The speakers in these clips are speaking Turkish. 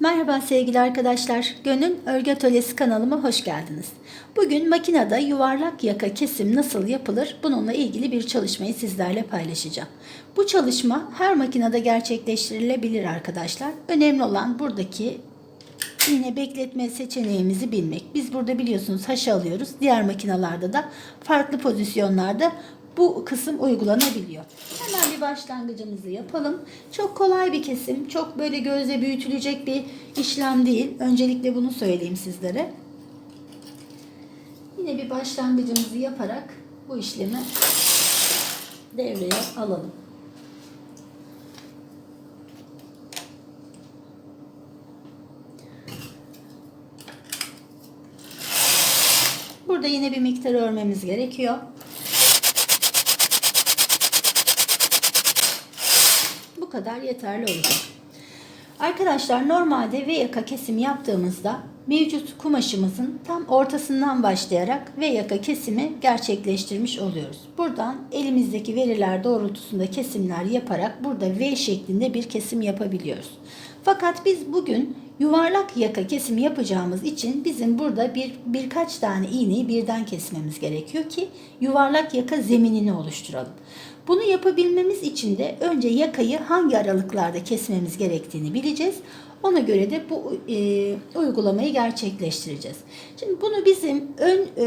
Merhaba sevgili arkadaşlar. Gönül Örgü Atölyesi kanalıma hoş geldiniz. Bugün makinede yuvarlak yaka kesim nasıl yapılır bununla ilgili bir çalışmayı sizlerle paylaşacağım. Bu çalışma her makinede gerçekleştirilebilir arkadaşlar. Önemli olan buradaki iğne bekletme seçeneğimizi bilmek. Biz burada biliyorsunuz haşa alıyoruz. Diğer makinalarda da farklı pozisyonlarda bu kısım uygulanabiliyor. Hemen bir başlangıcımızı yapalım. Çok kolay bir kesim. Çok böyle gözle büyütülecek bir işlem değil. Öncelikle bunu söyleyeyim sizlere. Yine bir başlangıcımızı yaparak bu işlemi devreye alalım. Burada yine bir miktar örmemiz gerekiyor. Kadar yeterli olacak. Arkadaşlar normalde V yaka kesimi yaptığımızda mevcut kumaşımızın tam ortasından başlayarak V yaka kesimi gerçekleştirmiş oluyoruz. Buradan elimizdeki veriler doğrultusunda kesimler yaparak burada V şeklinde bir kesim yapabiliyoruz. Fakat biz bugün yuvarlak yaka kesimi yapacağımız için bizim burada bir birkaç tane iğneyi birden kesmemiz gerekiyor ki yuvarlak yaka zeminini oluşturalım. Bunu yapabilmemiz için de önce yakayı hangi aralıklarda kesmemiz gerektiğini bileceğiz. Ona göre de bu e, uygulamayı gerçekleştireceğiz. Şimdi bunu bizim ön e,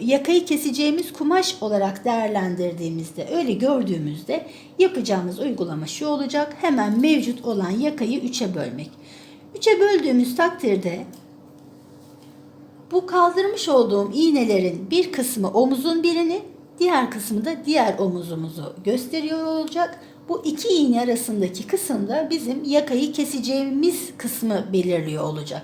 yakayı keseceğimiz kumaş olarak değerlendirdiğimizde, öyle gördüğümüzde yapacağımız uygulama şu olacak. Hemen mevcut olan yakayı üçe bölmek. Üçe böldüğümüz takdirde bu kaldırmış olduğum iğnelerin bir kısmı omuzun birini, diğer kısmı da diğer omuzumuzu gösteriyor olacak. Bu iki iğne arasındaki kısımda bizim yakayı keseceğimiz kısmı belirliyor olacak.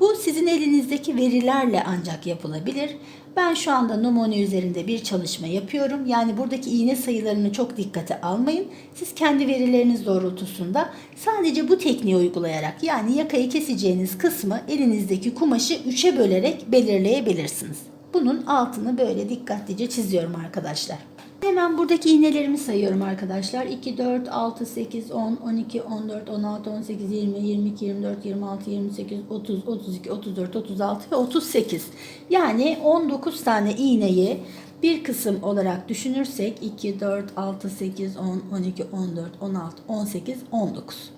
Bu sizin elinizdeki verilerle ancak yapılabilir. Ben şu anda numune üzerinde bir çalışma yapıyorum. Yani buradaki iğne sayılarını çok dikkate almayın. Siz kendi verileriniz doğrultusunda sadece bu tekniği uygulayarak yani yakayı keseceğiniz kısmı elinizdeki kumaşı üçe bölerek belirleyebilirsiniz. Bunun altını böyle dikkatlice çiziyorum arkadaşlar. Hemen buradaki iğnelerimi sayıyorum arkadaşlar. 2, 4, 6, 8, 10, 12, 14, 16, 18, 20, 22, 24, 26, 28, 30, 32, 34, 36 ve 38. Yani 19 tane iğneyi bir kısım olarak düşünürsek 2, 4, 6, 8, 10, 12, 14, 16, 18, 19.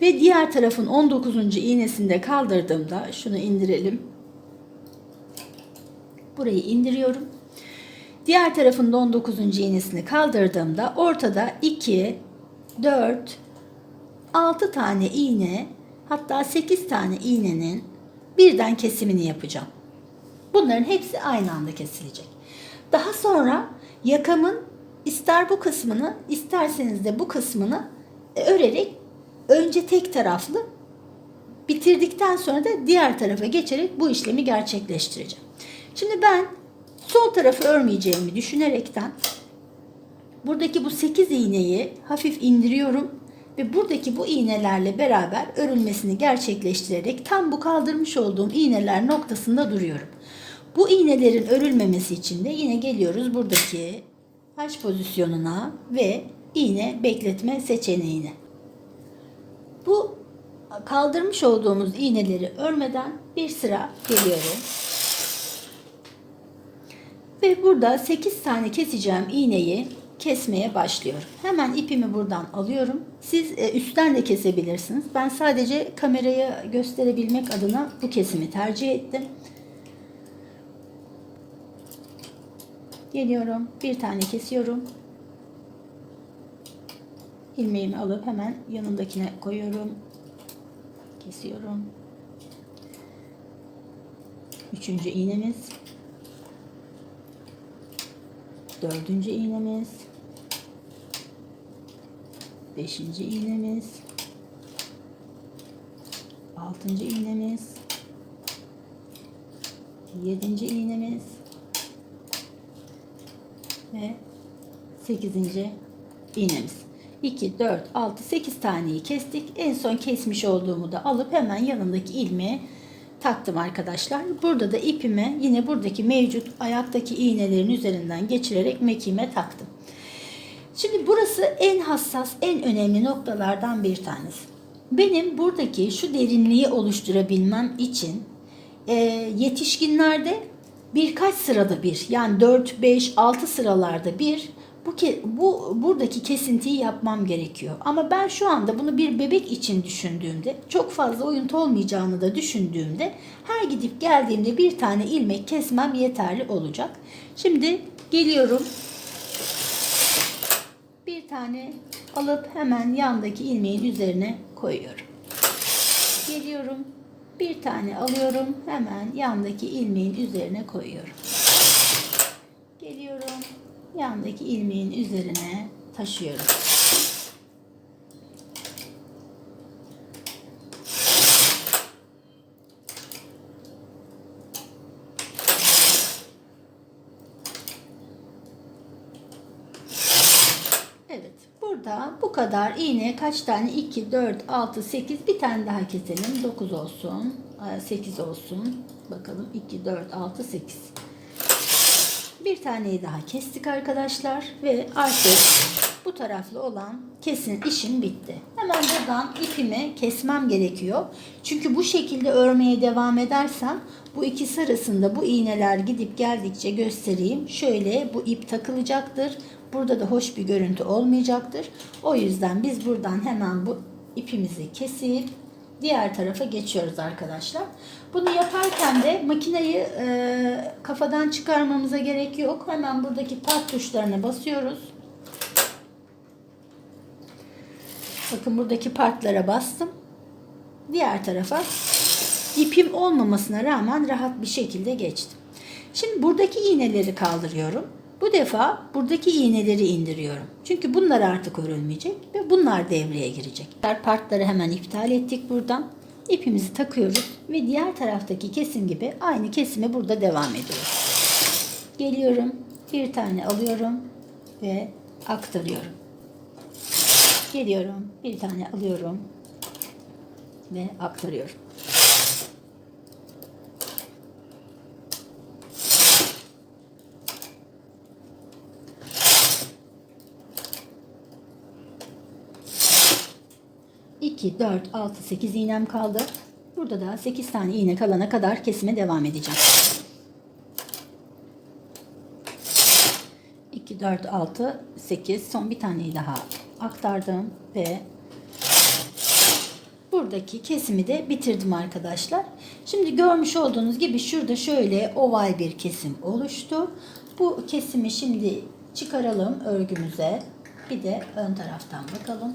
Ve diğer tarafın 19. iğnesini de kaldırdığımda şunu indirelim. Burayı indiriyorum. Diğer tarafın 19. iğnesini kaldırdığımda ortada 2, 4, 6 tane iğne hatta 8 tane iğnenin birden kesimini yapacağım. Bunların hepsi aynı anda kesilecek. Daha sonra yakamın ister bu kısmını isterseniz de bu kısmını örerek önce tek taraflı bitirdikten sonra da diğer tarafa geçerek bu işlemi gerçekleştireceğim. Şimdi ben sol tarafı örmeyeceğimi düşünerekten buradaki bu 8 iğneyi hafif indiriyorum ve buradaki bu iğnelerle beraber örülmesini gerçekleştirerek tam bu kaldırmış olduğum iğneler noktasında duruyorum. Bu iğnelerin örülmemesi için de yine geliyoruz buradaki H pozisyonuna ve iğne bekletme seçeneğine. Bu kaldırmış olduğumuz iğneleri örmeden bir sıra geliyorum. Ve burada 8 tane keseceğim iğneyi kesmeye başlıyorum. Hemen ipimi buradan alıyorum. Siz e, üstten de kesebilirsiniz. Ben sadece kameraya gösterebilmek adına bu kesimi tercih ettim. Geliyorum. Bir tane kesiyorum. İlmeğimi alıp hemen yanındakine koyuyorum. Kesiyorum. Üçüncü iğnemiz. Dördüncü iğnemiz. Beşinci iğnemiz. Altıncı iğnemiz. Yedinci iğnemiz. Ve sekizinci iğnemiz. 2, 4, 6, 8 taneyi kestik. En son kesmiş olduğumu da alıp hemen yanındaki ilmeğe taktım arkadaşlar. Burada da ipimi yine buradaki mevcut ayaktaki iğnelerin üzerinden geçirerek mekiğime taktım. Şimdi burası en hassas, en önemli noktalardan bir tanesi. benim buradaki şu derinliği oluşturabilmem için e, yetişkinlerde birkaç sırada bir yani 4, 5, 6 sıralarda bir bu, ke- bu buradaki kesintiyi yapmam gerekiyor. Ama ben şu anda bunu bir bebek için düşündüğümde çok fazla oyuntu olmayacağını da düşündüğümde her gidip geldiğimde bir tane ilmek kesmem yeterli olacak. Şimdi geliyorum. Bir tane alıp hemen yandaki ilmeğin üzerine koyuyorum. Geliyorum. Bir tane alıyorum. Hemen yandaki ilmeğin üzerine koyuyorum. Geliyorum. Yandaki ilmeğin üzerine taşıyorum. Evet. Burada bu kadar iğne kaç tane? 2, 4, 6, 8. Bir tane daha keselim. 9 olsun. 8 olsun. Bakalım. 2, 4, 6, 8. Bir taneyi daha kestik arkadaşlar. Ve artık bu taraflı olan kesin işim bitti. Hemen buradan ipimi kesmem gerekiyor. Çünkü bu şekilde örmeye devam edersem bu ikisi arasında bu iğneler gidip geldikçe göstereyim. Şöyle bu ip takılacaktır. Burada da hoş bir görüntü olmayacaktır. O yüzden biz buradan hemen bu ipimizi kesip diğer tarafa geçiyoruz arkadaşlar. Bunu yaparken de makineyi e, kafadan çıkarmamıza gerek yok. Hemen buradaki part tuşlarına basıyoruz. Bakın buradaki partlara bastım. Diğer tarafa ipim olmamasına rağmen rahat bir şekilde geçtim. Şimdi buradaki iğneleri kaldırıyorum. Bu defa buradaki iğneleri indiriyorum. Çünkü bunlar artık örülmeyecek ve bunlar devreye girecek. Partları hemen iptal ettik buradan. İpimizi takıyoruz ve diğer taraftaki kesim gibi aynı kesime burada devam ediyoruz. Geliyorum, bir tane alıyorum ve aktarıyorum. Geliyorum, bir tane alıyorum ve aktarıyorum. İki, dört, altı, sekiz iğnem kaldı. Burada da 8 tane iğne kalana kadar kesime devam edeceğim. 2, 4, 6, 8. Son bir taneyi daha aktardım ve buradaki kesimi de bitirdim arkadaşlar. Şimdi görmüş olduğunuz gibi şurada şöyle oval bir kesim oluştu. Bu kesimi şimdi çıkaralım örgümüze. Bir de ön taraftan bakalım.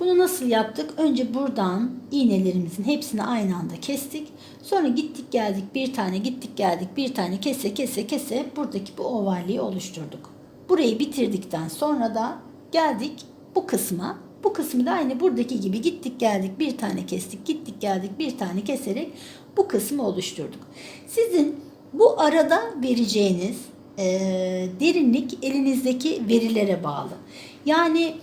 Bunu nasıl yaptık? Önce buradan iğnelerimizin hepsini aynı anda kestik. Sonra gittik geldik bir tane gittik geldik bir tane kese kese kese buradaki bu ovalliği oluşturduk. Burayı bitirdikten sonra da geldik bu kısma. Bu kısmı da aynı buradaki gibi gittik geldik bir tane kestik gittik geldik bir tane keserek bu kısmı oluşturduk. Sizin bu arada vereceğiniz e, derinlik elinizdeki verilere bağlı. Yani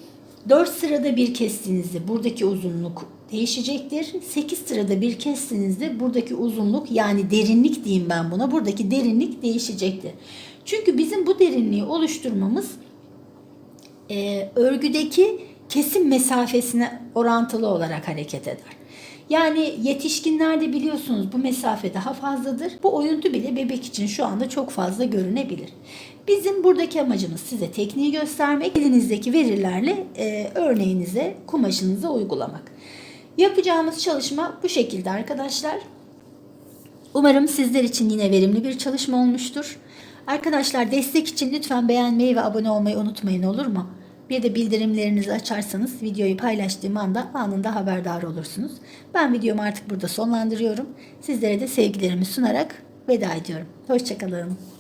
4 sırada bir kestiğinizde buradaki uzunluk değişecektir. 8 sırada bir kestiğinizde buradaki uzunluk yani derinlik diyeyim ben buna. Buradaki derinlik değişecektir. Çünkü bizim bu derinliği oluşturmamız e, örgüdeki kesim mesafesine orantılı olarak hareket eder. Yani yetişkinlerde biliyorsunuz bu mesafe daha fazladır. Bu oyuntu bile bebek için şu anda çok fazla görünebilir. Bizim buradaki amacımız size tekniği göstermek, elinizdeki verilerle e, örneğinize, kumaşınıza uygulamak. Yapacağımız çalışma bu şekilde arkadaşlar. Umarım sizler için yine verimli bir çalışma olmuştur. Arkadaşlar destek için lütfen beğenmeyi ve abone olmayı unutmayın olur mu? Bir de bildirimlerinizi açarsanız videoyu paylaştığım anda anında haberdar olursunuz. Ben videomu artık burada sonlandırıyorum. Sizlere de sevgilerimi sunarak veda ediyorum. Hoşçakalın.